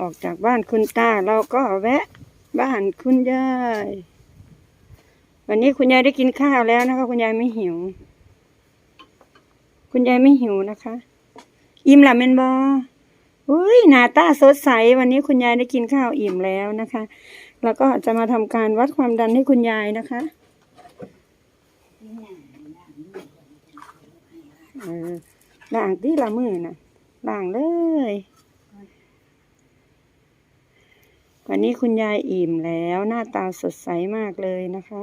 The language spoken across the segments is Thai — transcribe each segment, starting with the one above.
ออกจากบ้านคุณตา เราก็แวะบ้านคุณยาย วันนี้คุณยายได้กินข้าวแล้วนะคะ คุณยายไม่หิว คุณยายไม่หิวนะคะ อิ่มละเมนบออุ้ยหน้าตาสดใส วันนี้คุณยายได้กินข้าวอิ่มแล้วนะคะ แล้วก็จะมาทำการวัดความดันให้คุณยายนะคะเออล้างที่ละมือนะล้างเลย วันนี้คุณยายอิ่มแล้วหน้าตาสดใสมากเลยนะคะ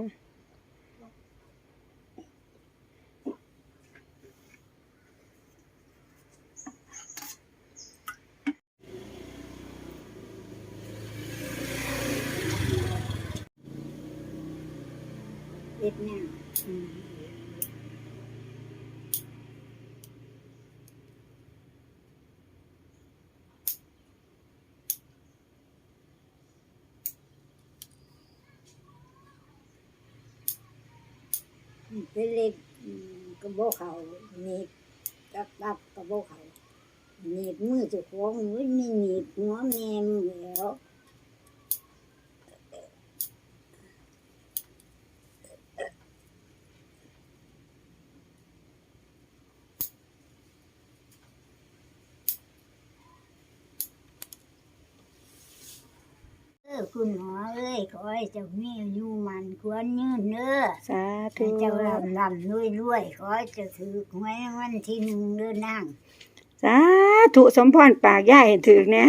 เอ็ดเนี่ย เป็นเล็กกระโบอกเขาหนีบกับตับกระโบอกเขาหนีบมือจะคล้องมือนี่หนีบหัวแม่มือแล้ว ออคุณหมอเอ้ยขอให้เจ้าแม่อยู่มันควรยืนเด้อสาธุให้เจ้าลำลำรวยรวยขอให้เจ้าถือหวยรางวันที่หนึ่งเด้อนางสาธุสมพรปากย่ายให้ถึกเนี่ย